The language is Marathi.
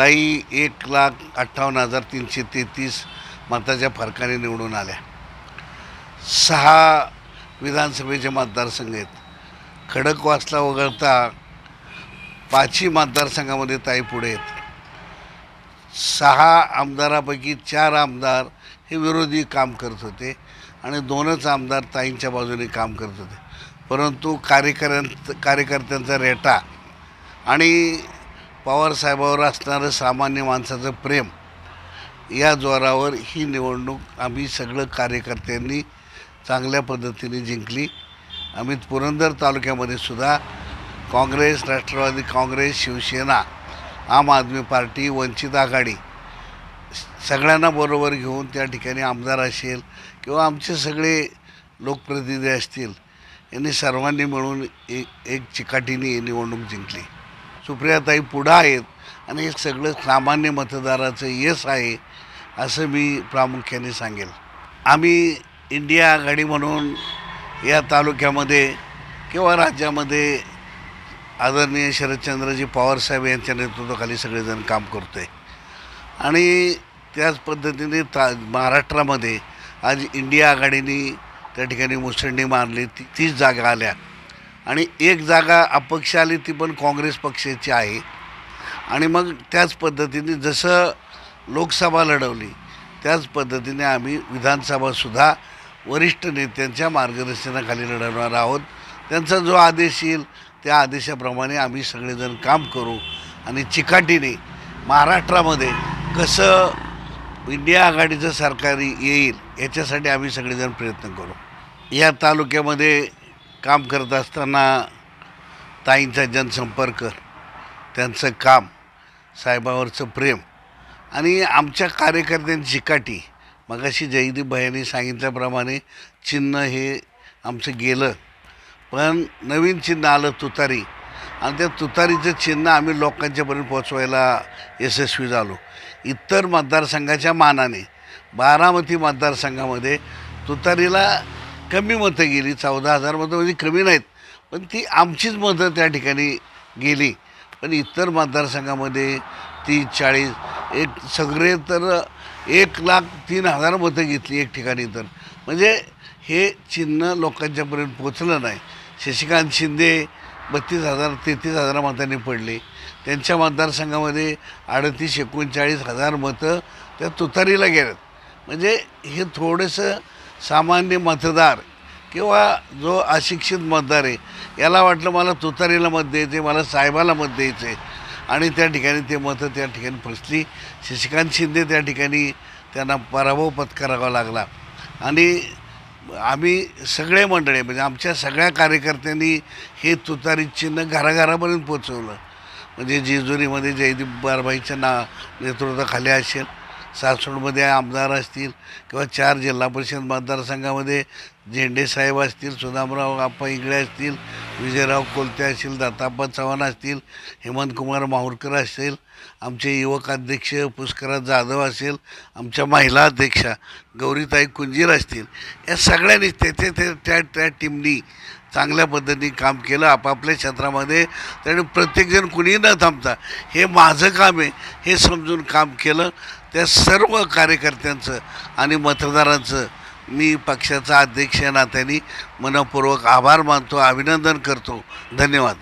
ताई एक लाख अठ्ठावन्न हजार तीनशे तेहतीस मताच्या फरकाने निवडून आल्या. सहा विधानसभेचे मतदारसंघ आहेत. खडकवासला वगळता पाचही मतदारसंघामध्ये ताई पुढे आहेत. सहा आमदारापैकी चार आमदार हे विरोधी काम करत होते आणि दोनच आमदार ताईंच्या बाजूने काम करत होते. परंतु कार्यकर्त्यां कार्यकर्त्यांचा रेटा आणि पवारसाहेबावर असणारं सामान्य माणसाचं प्रेम या जोरावर ही निवडणूक आम्ही सगळं कार्यकर्त्यांनी चांगल्या पद्धतीने जिंकली. आम्ही पुरंदर तालुक्यामध्ये सुद्धा काँग्रेस राष्ट्रवादी काँग्रेस शिवसेना आम आदमी पार्टी वंचित आघाडी सगळ्यांना बरोबर घेऊन त्या ठिकाणी आमदार असेल किंवा आमचे सगळे लोकप्रतिनिधी असतील यांनी सर्वांनी मिळून एक एक चिकाटीने ही निवडणूक जिंकली. सुप्रियाताई पुढं आहेत आणि हे सगळं सामान्य मतदाराचं यश आहे असं मी प्रामुख्याने सांगेल. आम्ही इंडिया आघाडी म्हणून या तालुक्यामध्ये किंवा राज्यामध्ये आदरणीय शरदचंद्रजी पवारसाहेब यांच्या नेतृत्वाखाली सगळेजण काम करतो आहे आणि त्याच पद्धतीने ता महाराष्ट्रामध्ये आज इंडिया आघाडीने त्या ठिकाणी मुसंडी मारली ती तीस जागा आल्या. आणि एक जागा अपक्ष आली ती पण काँग्रेस पक्षाची आहे. आणि मग त्याच पद्धतीने जसं लोकसभा लढवली त्याच पद्धतीने आम्ही विधानसभासुद्धा वरिष्ठ नेत्यांच्या मार्गदर्शनाखाली लढवणार आहोत. त्यांचा जो आदेश येईल त्या आदेशाप्रमाणे आम्ही सगळेजण काम करू. आणि चिकाटीने महाराष्ट्रामध्ये कसं इंडिया आघाडीचं सरकार येईल याच्यासाठी आम्ही सगळेजण प्रयत्न करू. या तालुक्यामध्ये काम करत असताना ताईंचा जनसंपर्क त्यांचं काम साहेबावरचं प्रेम आणि आमच्या कार्यकर्त्यांची चिकाटी. मगाशी जयदीप भैयांनी सांगितल्याप्रमाणे चिन्ह हे आमचं गेलं. पण नवीन चिन्ह आलं तुतारी आणि त्या तुतारीचं चिन्ह आम्ही लोकांच्यापर्यंत पोचवायला यशस्वी झालो. इतर मतदारसंघाच्या मानाने बारामती मतदारसंघामध्ये तुतारीला कमी मतं गेली चौदा हजार मतं म्हणजे कमी नाहीत. पण ती आमचीच मतं त्या ठिकाणी गेली. पण इतर मतदारसंघामध्ये तीस चाळीस एक सगळे तर एक लाख तीन हजार मतं घेतली एक ठिकाणी तर. म्हणजे हे चिन्ह लोकांच्यापर्यंत पोचलं नाही. शशिकांत शिंदे बत्तीस हजार तेहतीस हजार मतांनी पडले. त्यांच्या मतदारसंघामध्ये अडतीस एकोणचाळीस हजार मतं त्या तुतारीला गेल्यात म्हणजे हे थोडंसं सामान्य मतदार किंवा जो अशिक्षित मतदार आहे याला वाटलं मला तुतारीला मत द्यायचं आहे मला साहेबाला मत द्यायचं आहे आणि त्या ठिकाणी ते मतं त्या ठिकाणी फसली. शशिकांत शिंदे त्या ठिकाणी त्यांना पराभव पत्करावा लागला. आणि आम्ही सगळे मंडळी म्हणजे आमच्या सगळ्या कार्यकर्त्यांनी हे तुतारी चिन्ह घराघरापर्यंत पोचवलं म्हणजे जेजुरीमध्ये जयदीप बारबाईच्या ना नेतृत्वाखाली असेल सासवडमध्ये आमदार असतील किंवा चार जिल्हा परिषद मतदारसंघामध्ये झेंडे साहेब असतील सुदामराव आप्पा इंगळे असतील विजयराव कोलते असतील दत्ताप्पा चव्हाण असतील हेमंतकुमार माहूरकर असतील आमचे युवक अध्यक्ष पुष्कराज जाधव असेल आमच्या महिला अध्यक्षा गौरीताई कुंजीर असतील. या सगळ्यांनी त्याचे ते त्या त्या टीमनी चांगल्या पद्धतीने काम केलं. आपापल्या क्षेत्रामध्ये त्याने प्रत्येकजण कुणीही न थांबता हे माझं काम आहे हे समजून काम केलं. त्या सर्व कार्यकर्त्यांचं आणि मतदारांचं मी पक्षाचा अध्यक्ष नात्याने मनपूर्वक आभार मानतो अभिनंदन करतो. धन्यवाद.